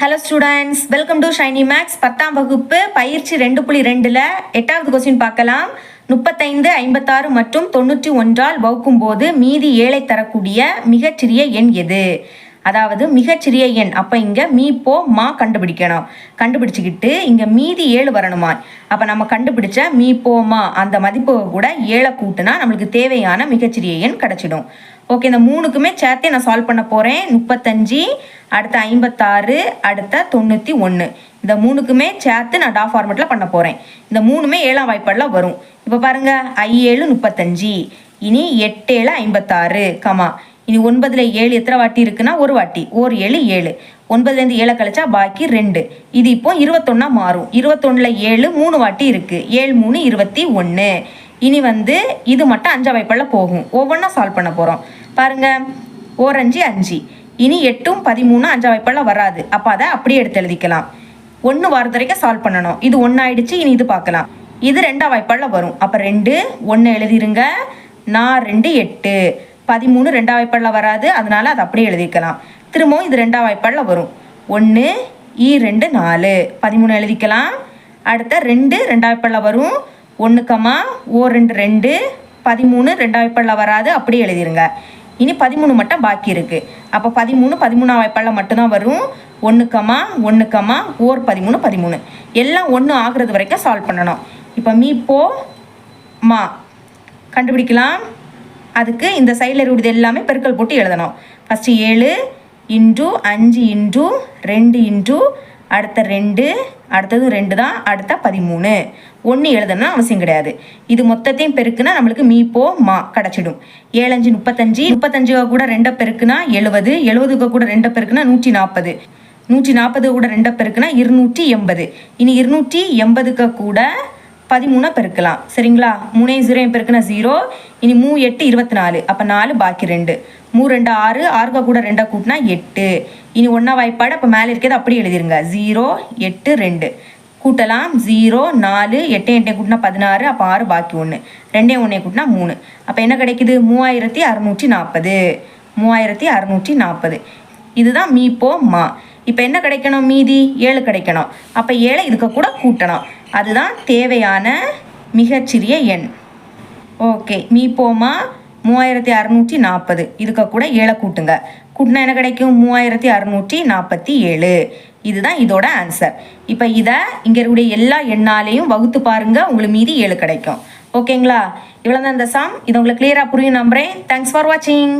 Hello students welcome to Shiny Max பத்தாம் வகுப்பு பயிற்சி ரெண்டு புள்ளி ரெண்டில் எட்டாவது கொஸ்டின் பார்க்கலாம். முப்பத்தைந்து ஐம்பத்தாறு மற்றும் தொண்ணூற்றி ஒன்றால் வகுக்கும் போது மீதி ஏழை தரக்கூடிய மிகச்சிறிய எண் எது? அதாவது மிகச்சிறிய எண். அப்போ இங்கே மீ போ மா கண்டுபிடிக்கணும். கண்டுபிடிச்சிக்கிட்டு இங்கே மீதி ஏழு வரணுமா? அப்போ நம்ம கண்டுபிடிச்ச மீ போ மா அந்த மதிப்பு கூட ஏழை கூட்டுனா நம்மளுக்கு தேவையான மிகச்சிறிய எண் கிடச்சிடும். ஓகே இந்த மூணுக்குமே சேர்த்தே நான் சால்வ் பண்ண போகிறேன் முப்பத்தஞ்சு அடுத்த ஐம்பத்தாறு அடுத்த தொண்ணூற்றி ஒன்று இந்த மூணுக்குமே சேர்த்து நான் டா ஃபார்மெட்டில் பண்ண போகிறேன் இந்த மூணுமே ஏழாம் வாய்ப்பாடில் வரும். இப்போ பாருங்கள் ஐ ஏழு முப்பத்தஞ்சு இனி எட்டு ஏழு ஐம்பத்தாறு கமா. இனி ஒன்பதில் ஏழு எத்தனை வாட்டி இருக்குன்னா ஒரு வாட்டி. ஓர் ஏழு ஏழு. ஒன்பதுலேருந்து ஏழை கழிச்சா பாக்கி ரெண்டு. இது இப்போ இருபத்தொன்னா மாறும். இருபத்தொன்னில் ஏழு மூணு வாட்டி இருக்குது ஏழு மூணு இருபத்தி ஒன்று இனி வந்து இது மட்டும் அஞ்சா வாய்ப்பில் போகும். ஒவ்வொன்றா சால்வ் பண்ண போகிறோம் பாருங்கள் ஓர் அஞ்சு அஞ்சு. இனி எட்டும் பதிமூணு அஞ்சா வாய்ப்பாடில் வராது. அப்போ அதை அப்படியே எடுத்து எழுதிக்கலாம். ஒன்று வாரத்து வரைக்கும் சால்வ் பண்ணணும். இது ஒன்று ஆயிடுச்சு இனி இது பார்க்கலாம். இது ரெண்டாம் வாய்ப்பாடில் வரும். அப்போ ரெண்டு ஒன்று எழுதிருங்க. நான் ரெண்டு எட்டு. பதிமூணு ரெண்டாம் வாய்ப்பாடில் வராது. அதனால் அதை அப்படியே எழுதிக்கலாம். திரும்பவும் இது ரெண்டாம் வாய்ப்பாடில் வரும். ஒன்று ஈ ரெண்டு நாலு. பதிமூணு எழுதிக்கலாம். அடுத்த ரெண்டு ரெண்டாம் வாய்ப்பாடில் வரும். ஒன்றுக்கம்மா ஓ ரெண்டு ரெண்டு. பதிமூணு ரெண்டாம் வாய்ப்பாடில் வராது. அப்படியே எழுதிருங்க. இனி பதிமூணு மட்டும் பாக்கி இருக்குது அப்போ பதிமூணு பதிமூணாம் வாய்ப்பாடில் மட்டும்தான் வரும். ஒன்றுக்கம்மா ஒன்றுக்கம்மா ஓர் பதிமூணு பதிமூணு. எல்லாம் ஒன்று ஆகிறது வரைக்கும் சால்வ் பண்ணணும். இப்போ மீ போ மா. கண்டுபிடிக்கலாம். அதுக்கு இந்த சைடில் இருக்கிறது எல்லாமே பெருக்கல் போட்டு எழுதணும். ஃபஸ்ட்டு ஏழு இன்டூ அஞ்சு இன்டூ ரெண்டு இன்டூ அடுத்த ரெண்டு அடுத்தது ரெண்டு தான் அடுத்த பதிமூணு. ஒன்று எழுதணும்னு அவசியம் கிடையாது. இது மொத்தத்தையும் பெருக்குனா நம்மளுக்கு மீ போ மா கிடச்சிடும். ஏழஞ்சு முப்பத்தஞ்சு முப்பத்தஞ்சு கூட ரெண்டை பெருக்குனா எழுபது எழுபதுக்கு கூட ரெண்டை பெருக்குனா நூற்றி நாற்பது. நூற்றி நாற்பது கூட ரெண்டை பெருக்குனா இருநூற்றி எண்பது. இனி இருநூற்றி எண்பதுக்கு கூட பதிமூணை பெருக்கலாம். சரிங்களா? மூணே ஜீரோ பெருக்குனா ஜீரோ. இனி மூ எட்டு இருபத்தி நாலு அப்போ நாலு பாக்கி ரெண்டு. மூ ரெண்டு ஆறு ஆறுக கூட ரெண்டாக கூட்டினா எட்டு. இனி ஒன்றா வாய்ப்பாடு அப்போ மேலே இருக்கிறது அப்படியே எழுதிருங்க. ஜீரோ எட்டு ரெண்டு. கூட்டலாம். ஜீரோ நாலு எட்டையும் எட்டையும் கூட்டினா பதினாறு அப்போ ஆறு பாக்கி ஒன்று ரெண்டே ஒன்றே கூட்டினா மூணு. அப்போ என்ன கிடைக்குது? மூவாயிரத்தி அறநூற்றி நாற்பது மூவாயிரத்தி அறநூற்றி நாற்பது இதுதான் மீ போ மா. இப்போ என்ன கிடைக்கணும்? மீதி ஏழு கிடைக்கணும். அப்போ ஏழை இதுக்கு கூட கூட்டணும். அதுதான் தேவையான மிகச்சிறிய எண். ஓகே மீ போமா மூவாயிரத்தி அறநூற்றி நாற்பது. இதுக்கு கூட ஏழை கூட்டுங்க. கூட்டினா என்ன கிடைக்கும்? மூவாயிரத்தி அறநூற்றி நாற்பத்தி ஏழு. இதுதான் இதோட ஆன்சர் இப்போ இதை இங்கே இருக்கக்கூடிய எல்லா எண்ணாலையும் வகுத்து பாருங்கள் உங்களுக்கு மீதி ஏழு கிடைக்கும். ஓகேங்களா? இவ்வளோ தான் இந்த சாம் இது உங்களுக்கு கிளியராக புரியும் நம்புறேன். தேங்க்ஸ் ஃபார் வாட்சிங்